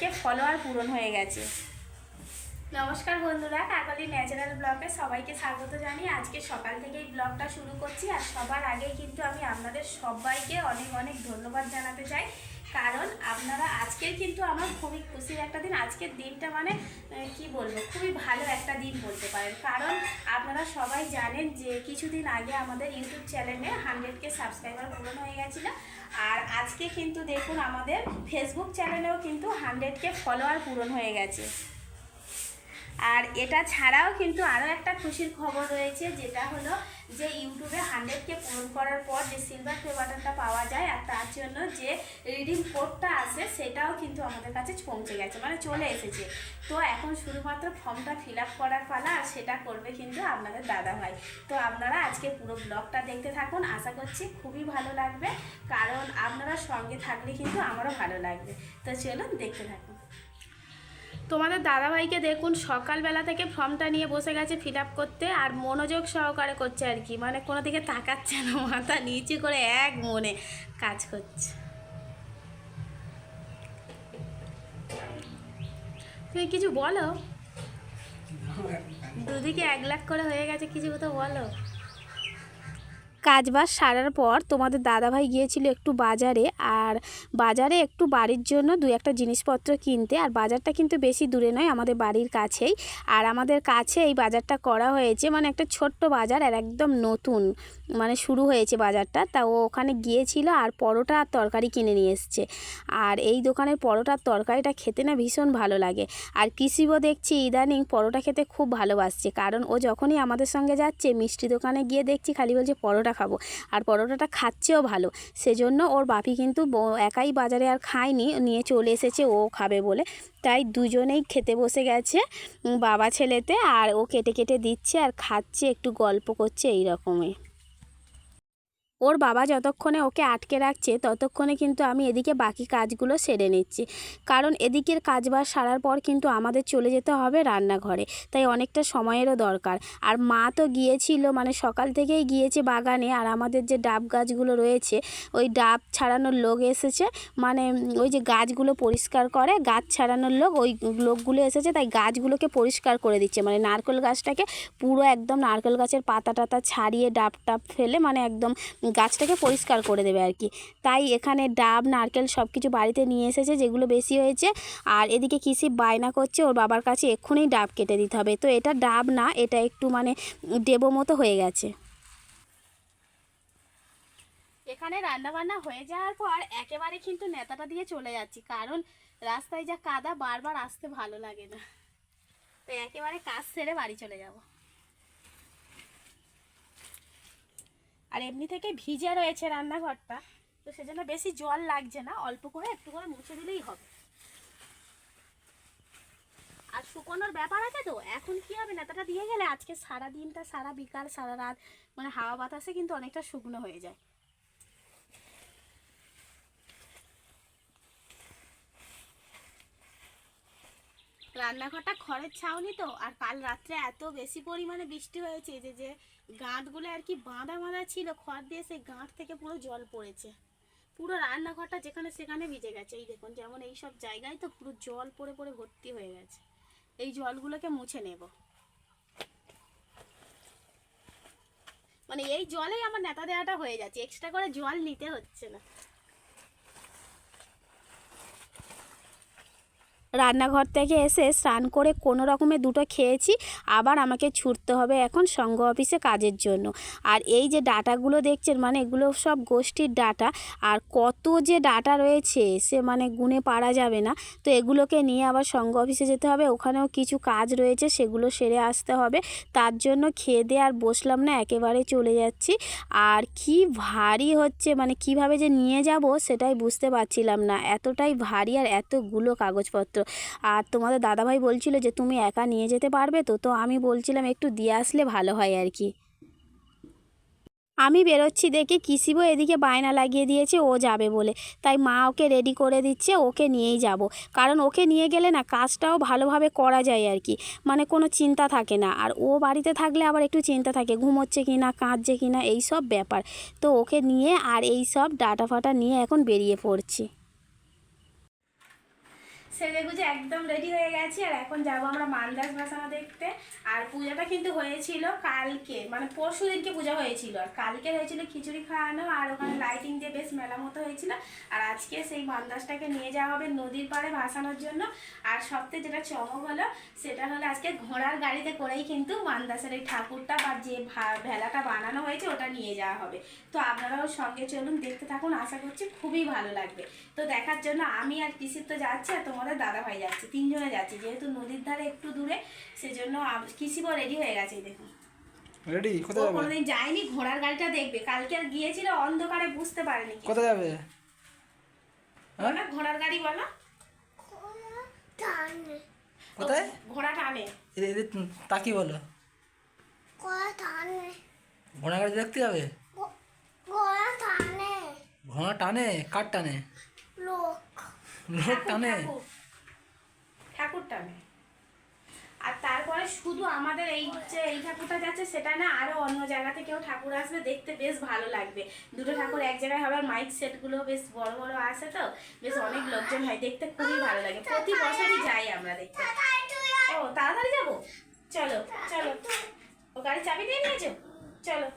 হান্ড্রেডকে follower পূরণ হয়ে গেছে। নমস্কার বন্ধুরা, কাকলি ন্যাচারাল ব্লগে সবাইকে স্বাগত জানি আজকে সকাল থেকেই ব্লগটা শুরু করছি। আর সবার আগে কিন্তু আমি আপনাদের সবাইকে অনেক অনেক ধন্যবাদ জানাতে চাই। কারণ আপনারা আজকের কিন্তু আমার খুবই খুশির একটা দিন। আজকের দিনটা মানে কি বলব, খুবই ভালো একটা দিন বলতে পারেন। কারণ আপনারা সবাই জানেন যে কিছুদিন আগে আমাদের ইউটিউব চ্যানেলে হান্ড্রেডকে সাবস্ক্রাইবার পূরণ হয়ে গেছিল। আর আজকে কিন্তু দেখুন আমাদের ফেসবুক চ্যানেলেও কিন্তু হান্ড্রেডকে ফলোয়ার পূরণ হয়ে গেছে। আর এটা ছাড়াও কিন্তু আরও একটা খুশির খবর রয়েছে, যেটা হলো যে ইউটিউবে হান্ড্রেডকে পূরণ করার পর যে সিলভার প্লে বাটনটা পাওয়া যায় আর তার জন্য যে রিডিং কোডটা আসে সেটাও কিন্তু আমাদের কাছে পৌঁছে গেছে মানে চলে এসেছে। তো এখন শুধুমাত্র ফর্মটা ফিল আপ করার পালা আর সেটা করবে কিন্তু আপনাদের দাদা ভাই। তো আপনারা আজকে পুরো ব্লগটা দেখতে থাকুন, আশা করছি খুবই ভালো লাগবে, কারণ আপনারা সঙ্গে থাকলে কিন্তু আমারও ভালো লাগবে। তো চলুন দেখতে থাকুন। তোমাদের দাদাভাইকে দেখুন, সকালবেলা থেকে ফর্মটা নিয়ে বসে গেছে ফিল করতে আর মনোযোগ সহকারে করছে আর কি। মানে কোনো দিকে তাকাচ্ছে না, মাথা নিচে করে এক মনে কাজ করছে। তুমি কিছু বলো? দুদিকে এক লাখ করে হয়ে গেছে, কিছু তো বলো। কাজবাজ সারার পর তোমাদের দাদাভাই গিয়েছিল একটু বাজারে আর বাজারে একটু বাড়ির জন্য দু একটা জিনিসপত্র কিনতে। আর বাজারটা কিন্তু বেশি দূরে নয়, আমাদের বাড়ির কাছেই। আর আমাদের কাছে এই বাজারটা করা হয়েছে মানে একটা ছোট্ট বাজার আর একদম নতুন মানে শুরু হয়েছে বাজারটা। তা ও ওখানে গিয়েছিল আর পরোটা আর তরকারি কিনে নিয়ে এসছে। আর এই দোকানের পরোটার তরকারিটা খেতে না ভীষণ ভালো লাগে। আর কৃষিবও দেখছি ইদানিং পরোটা খেতে খুব ভালোবাসছে। কারণ ও যখনই আমাদের সঙ্গে যাচ্ছে, মিষ্টি দোকানে গিয়ে দেখছি খালি বলছে পরোটা খাব। আর পরোটাটা খাচ্ছেও ভালো। সেজন্য ওর বাপি কিন্তু একাই বাজারে আর খায়নি, নিয়ে চলে এসেছে, ও খাবে বলে। তাই দুজনেই খেতে বসে গেছে, বাবা ছেলেতে, আর ও কেটে কেটে দিচ্ছে আর খাচ্ছে, একটু গল্প করছে এই রকমই ওর বাবা যতক্ষণে ওকে আটকে রাখছে, ততক্ষণে কিন্তু আমি এদিকে বাকি কাজগুলো সেরে নিচ্ছি। কারণ এদিকের কাজ কাজবাজ সারার পর কিন্তু আমাদের চলে যেতে হবে রান্নাঘরে। তাই অনেকটা সময়েরও দরকার। আর মা তো গিয়েছিল মানে সকাল থেকেই গিয়েছে বাগানে, আর আমাদের যে ডাব গাছগুলো রয়েছে, ওই ডাব ছাড়ানোর লোক এসেছে। মানে ওই যে গাছগুলো পরিষ্কার করে, গাছ ছাড়ানোর লোক, ওই লোকগুলো এসেছে, তাই গাছগুলোকে পরিষ্কার করে দিচ্ছে। মানে নারকেল গাছটাকে পুরো একদম নারকেল গাছের পাতা টাতা ছাড়িয়ে ডাব টাব ফেলে মানে একদম গাছটাকে পরিষ্কার করে দেবে আর কি। তাই এখানে ডাব, নারকেল সব কিছু বাড়িতে নিয়ে এসেছে, যেগুলো বেশি হয়েছে। আর এদিকে কিসি বায়না করছে, ওর বাবার কাছে এক্ষুনি ডাব কেটে দিতে হবে। তো এটা ডাব না, এটা একটু মানে ডেবো মতো হয়ে গেছে। এখানে রান্না বান্না হয়ে যাওয়ার পর একেবারে কিন্তু নেতাটা দিয়ে চলে যাচ্ছি। কারণ রাস্তায় যা কাদা বারবার আসতে ভালো লাগে না। তো একেবারে কাজ সেরে বাড়ি চলে যাব। আর এমনি থেকে ভিজে রয়েছে রান্নাঘরটা, তো সেজন্য বেশি জল লাগছে না, অল্প করে একটু করে মুছে দিলেই হবে। আর শুকোনোর ব্যাপার আছে তো, এখন কি হবে নেতাটা দিয়ে গেলে আজকে সারা দিনটা সারা বিকাল, সারা রাত মানে হাওয়া বাতাসে কিন্তু অনেকটা শুকনো হয়ে যায়। রান্নাঘরটা খড়ের ছাউনি তো, আর কাল রাত্রে এত বেশি পরিমাণে বৃষ্টি হয়েছে যে যে গাঁটগুলো আর কি বাঁধা বাঁধা ছিল, খড় দিয়ে সেই গাঁট থেকে পুরো জল পড়েছে। পুরো রান্নাঘরটা যেখানে সেখানে ভিজে গেছে। এই দেখুন, যেমন এই সব জায়গায় তো পুরো জল পড়ে পড়ে ভর্তি হয়ে গেছে। এই জলগুলোকে মুছে নেব। মানে এই জলেই আমার নেতা দেওয়াটা হয়ে যাচ্ছে। এক্সট্রা করে জল নিতে হচ্ছে না। রান্নাঘর থেকে এসে স্নান করে কোনো রকমে দুটো খেয়েছি, আবার আমাকে ছুটতে হবে এখন সংঘ অফিসে কাজের জন্য। আর এই যে ডাটাগুলো দেখছেন মানে এগুলো সব গোষ্ঠীর ডাটা, আর কত যে ডাটা রয়েছে, সে মানে গুনে পারা যাবে না। তো এগুলোকে নিয়ে আবার সংঘ অফিসে যেতে হবে, ওখানেও কিছু কাজ রয়েছে, সেগুলো সেরে আসতে হবে। তার জন্য খেয়ে দিয়ে আর বসলাম না, একেবারে চলে যাচ্ছি। আর কি ভারী হচ্ছে মানে কীভাবে যে নিয়ে যাব, সেটাই বুঝতে পারছিলাম না। এতটাই ভারী আর এতগুলো কাগজপত্র। আর তোমাদের দাদাভাই বলছিল যে, তুমি একা নিয়ে যেতে পারবে তো? তো আমি বলছিলাম, একটু দিয়ে আসলে ভালো হয় আর কি। আমি বেরোচ্ছি দেখে কিসিবও এদিকে বায়না লাগিয়ে দিয়েছে, ও যাবে বলে। তাই মা ওকে রেডি করে দিচ্ছে, ওকে নিয়েই যাব। কারণ ওকে নিয়ে গেলে না, কাজটাও ভালোভাবে করা যায় আর কি। মানে কোনো চিন্তা থাকে না। আর ও বাড়িতে থাকলে আবার একটু চিন্তা থাকে, ঘুমোচ্ছে কি না কাঁদছে কি না এই সব ব্যাপার। তো ওকে নিয়ে আর এই সব ডাটা ফাটা নিয়ে এখন বেরিয়ে পড়ছি। সেজে গুজে একদম রেডি হয়ে গেছি, আর এখন যাব আমরা মান্দাস ভাসানো দেখতে। আর পূজাটা কিন্তু হয়েছিল কালকে মানে পরশু দিনকে পূজা হয়েছিল। আর কালকে হয়েছিল খিচুড়ি খাওয়ানো, আর ওখানে লাইটিং দিয়ে বেশ মেলা মতো হয়েছিল। আর আজকে সেই মান্দাসটাকে নিয়ে যাওয়া হবে নদীর পাড়ে ভাসানোর জন্য। আর সবথেকে যেটা চমক হলো, সেটা হলো আজকে ঘোড়ার গাড়িতে করেই কিন্তু মান্দাসের এই ঠাকুরটা বা যে ভেলাটা বানানো হয়েছে, ওটা নিয়ে যাওয়া হবে। তো আপনারাও সঙ্গে চলুন, দেখতে থাকুন, আশা করছি খুবই ভালো লাগবে। তো দেখার জন্য আমি আর কিসির তো যাচ্ছি, আর তোমাদের দাদা ভাই যাচ্ছে তিনজনে যাচ্ছি যেহেতু নদীর ধারে একটু দূরে সেজন্য কিসিবও রেডি হয়ে গেছে দেখুন। রেডি কোথায় যাবে? কোনোদিন যায়নি ঘোড়ার গাড়িটা দেখবে কালকে আর গিয়েছিল অন্ধকারে বুঝতে পারেনি কোথায় যাবে? হ্যাঁ? ঘোড়ার গাড়ি বলো। কোথায়? ঘোড়া টানে। এদের তাকি বলো? টানে ঘোড়া গাড়ি দেখতে যাবে? টানে। ঘোড়া টানে? কার টানে? লোক টানে ঠাকুর। টানে আর তারপরে শুধু আমাদের এই যে এই ঠাকুরটা যাচ্ছে সেটা না আরও অন্য জায়গা থেকেও ঠাকুর আসবে দেখতে বেশ ভালো লাগবে। দুটো ঠাকুর এক জায়গায় হবে মাইক সেটগুলো বেশ বড় বড় আসে তো বেশ অনেক লোকজন হয় দেখতে খুবই ভালো লাগে। প্রতি বছরই যাই আমরা দেখতে। ও তাড়াতাড়ি যাব? চলো চলো। ও গাড়ি চাবি দিয়ে নিয়েছো? চলো।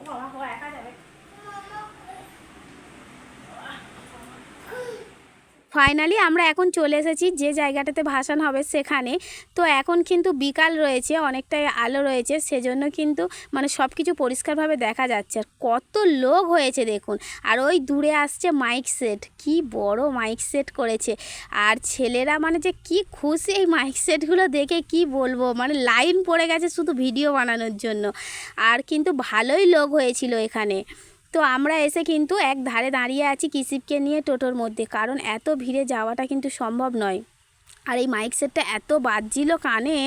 ও বাবা ও একা যাবে। ফাইনালি আমরা এখন চলে এসেছি যে জায়গাটাতে ভাসান হবে সেখানে। তো এখন কিন্তু বিকাল রয়েছে, অনেকটাই আলো রয়েছে, সেজন্য কিন্তু মানে সব কিছু পরিষ্কারভাবে দেখা যাচ্ছে। আর কত লোক হয়েছে দেখুন। আর ওই দূরে আসছে মাইক সেট কি বড় মাইক সেট করেছে। আর ছেলেরা মানে যে কি খুশি এই মাইক সেটগুলো দেখে কি বলব? মানে লাইন পড়ে গেছে শুধু ভিডিও বানানোর জন্য। আর কিন্তু ভালোই লোক হয়েছিল এখানে। তো আমরা এসে কিন্তু এক ধারে দাঁড়িয়ে আছি কিসিপকে নিয়ে টোটোর মধ্যে, কারণ এত ভিড়ে যাওয়াটা কিন্তু সম্ভব নয়। আর এই মাইক সেটটা এত বাজছিল কানে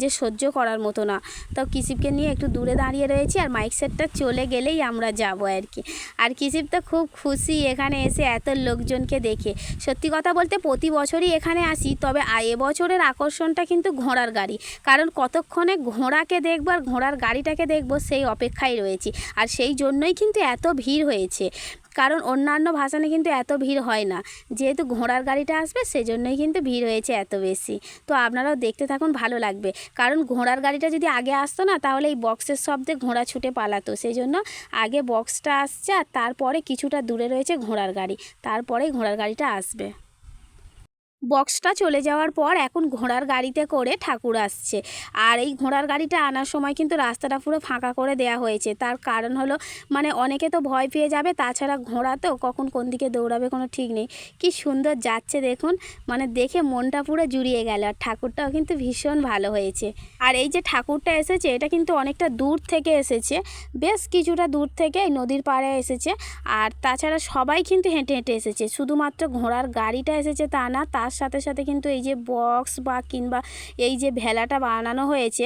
যে সহ্য করার মতো না। তো কিসিপকে নিয়ে একটু দূরে দাঁড়িয়ে রয়েছি আর মাইক সেটটা চলে গেলেই আমরা যাব আর কি। আর কিসিপ তো খুব খুশি এখানে এসে এত লোকজনকে দেখে। সত্যি কথা বলতে প্রতি বছরই এখানে আসি, তবে এবছরের আকর্ষণটা কিন্তু ঘোড়ার গাড়ি। কারণ কতক্ষণে ঘোড়াকে দেখব আর ঘোড়ার গাড়িটাকে দেখব সেই অপেক্ষায় রয়েছি। আর সেই জন্যই কিন্তু এত ভিড় হয়েছে। কারণ অন্যান্য ভাসানে কিন্তু এত ভিড় হয় না। যেহেতু ঘোড়ার গাড়িটা আসবে, সেজন্যই কিন্তু ভিড় হয়েছে এত বেশি। তো আপনারাও দেখতে থাকুন, ভালো লাগবে। কারণ ঘোড়ার গাড়িটা যদি আগে আসতো না, তাহলে এই বক্সের শব্দে ঘোড়া ছুটে পালাতো। সেই জন্য আগে বক্সটা আসছে আর তারপরে কিছুটা দূরে রয়েছে ঘোড়ার গাড়ি। তারপরেই ঘোড়ার গাড়িটা আসবে। বক্সটা চলে যাওয়ার পর এখন ঘোড়ার গাড়িতে করে ঠাকুর আসছে। আর এই ঘোড়ার গাড়িটা আনার সময় কিন্তু রাস্তাটা পুরো ফাঁকা করে দেয়া হয়েছে। তার কারণ হলো মানে অনেকে তো ভয় পেয়ে যাবে, তাছাড়া ঘোড়া তো কখন কোন দিকে দৌড়াবে কোনো ঠিক নেই। কি সুন্দর যাচ্ছে দেখুন মানে দেখে মনটা পুরো জুড়িয়ে গেল। আর ঠাকুরটাও কিন্তু ভীষণ ভালো হয়েছে। আর এই যে ঠাকুরটা এসেছে, এটা কিন্তু অনেকটা দূর থেকে এসেছে। বেশ কিছুটা দূর থেকে নদীর পাড়ে এসেছে। আর তাছাড়া সবাই কিন্তু হেঁটে হেঁটে এসেছে। শুধুমাত্র ঘোড়ার গাড়িটা এসেছে তা না তার সাথে সাথে কিন্তু এই যে বক্স বা কিংবা এই যে ভেলাটা বানানো হয়েছে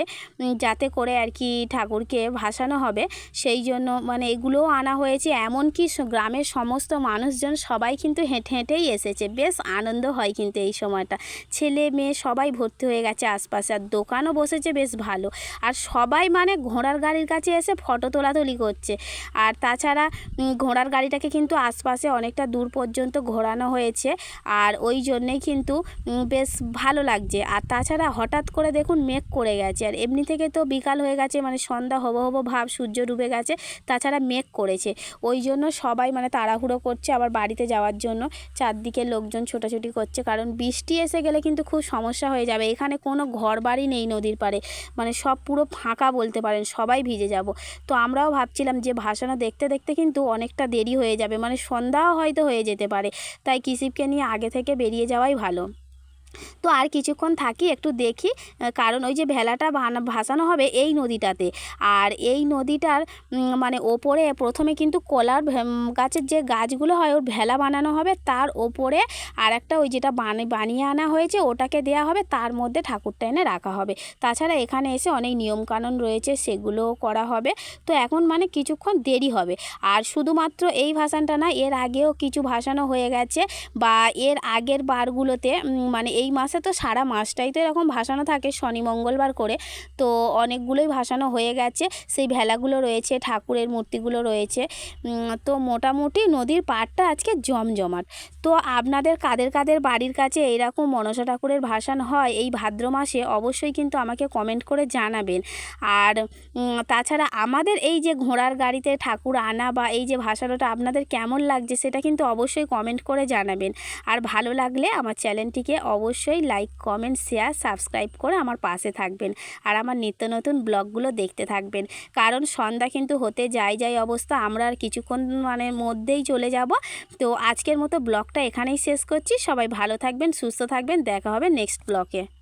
যাতে করে আর কি ঠাকুরকে ভাসানো হবে, সেই জন্য মানে এগুলোও আনা হয়েছে। এমনকি গ্রামের সমস্ত মানুষজন সবাই কিন্তু হেঁটে হেঁটেই এসেছে। বেশ আনন্দ হয় কিন্তু এই সময়টা। ছেলে মেয়ে সবাই ভর্তি হয়ে গেছে আশপাশে, আর দোকানও বসেছে বেশ ভালো। আর সবাই মানে ঘোড়ার গাড়ির কাছে এসে ফটো তোলাতুলি করছে। আর তাছাড়া ঘোড়ার গাড়িটাকে কিন্তু আশপাশে অনেকটা দূর পর্যন্ত ঘোরানো হয়েছে। আর ওই জন্যেই কিন্তু বেশ ভালো লাগছে। আর তাছাড়া হঠাৎ করে দেখুন মেঘ করে গেছে। আর এমনি থেকে তো বিকাল হয়ে গেছে মানে সন্ধ্যা হব হব ভাব সূর্য ডুবে গেছে, তাছাড়া মেঘ করেছে। ওই জন্য সবাই মানে তাড়াহুড়ো করছে আবার বাড়িতে যাওয়ার জন্য। চারদিকে লোকজন ছোটাছুটি করছে, কারণ বৃষ্টি এসে গেলে কিন্তু খুব সমস্যা হয়ে যাবে। এখানে কোনো ঘর বাড়ি নেই নদীর পাড়ে। মানে সব পুরো ফাঁকা বলতে পারেন, সবাই ভিজে যাব। তো আমরাও ভাবছিলাম যে ভাসানো দেখতে দেখতে কিন্তু অনেকটা দেরি হয়ে যাবে। মানে সন্ধ্যাও হয়তো হয়ে যেতে পারে। তাই কিসিপকে নিয়ে আগে থেকে বেরিয়ে যাওয়াই ভালো। তো আর কিছুক্ষণ থাকি, একটু দেখি কারণ ওই যে ভেলাটা ভাসানো হবে এই নদীটাতে। আর এই নদীটার মানে ওপরে প্রথমে কিন্তু কলার গাছের যে গাছগুলো হয়, ওর ভেলা বানানো হবে, তার ওপরে আর একটা ওই যেটা বানি, বানিয়ে আনা হয়েছে, ওটাকে দেয়া হবে, তার মধ্যে ঠাকুরটা এনে রাখা হবে। তাছাড়া এখানে এসে অনেক নিয়মকানুন রয়েছে, সেগুলোও করা হবে। তো এখন মানে কিছুক্ষণ দেরি হবে। আর শুধুমাত্র এই ভাসানটা না, এর আগেও কিছু ভাসানো হয়ে গেছে, বা এর আগের বারগুলোতে মানে এই মাসে তো সারা মাসটাই তো এরকম ভাসানো থাকে, শনি, মঙ্গলবার করে। তো অনেকগুলোই ভাসানো হয়ে গেছে। সেই ভেলাগুলো রয়েছে, ঠাকুরের মূর্তিগুলো রয়েছে। তো মোটামুটি নদীর পাড়টা আজকে জমজমাট। তো আপনাদের কাদের কাদের বাড়ির কাছে এইরকম মনসা ঠাকুরের ভাসান হয় এই ভাদ্র মাসে অবশ্যই কিন্তু আমাকে কমেন্ট করে জানাবেন। আর তাছাড়া আমাদের এই যে ঘোড়ার গাড়িতে ঠাকুর আনা বা এই যে ভাসানোটা আপনাদের কেমন লাগছে সেটা কিন্তু অবশ্যই কমেন্ট করে জানাবেন। আর ভালো লাগলে আমার চ্যানেলটিকে অবশ্যই লাইক কমেন্ট শেয়ার সাবস্ক্রাইব করে আমার পাশে থাকবেন। আর আমার নিত্য নতুন ব্লগগুলো দেখতে থাকবেন। কারণ সন্ধ্যা কিন্তু হতে যাই যাই অবস্থা, আমরা আর কিছুক্ষণ মানে মধ্যেই চলে যাব। তো আজকের মতো ব্লগটা এখানেই শেষ করছি। সবাই ভালো থাকবেন, সুস্থ থাকবেন। দেখা হবে নেক্সট ব্লগে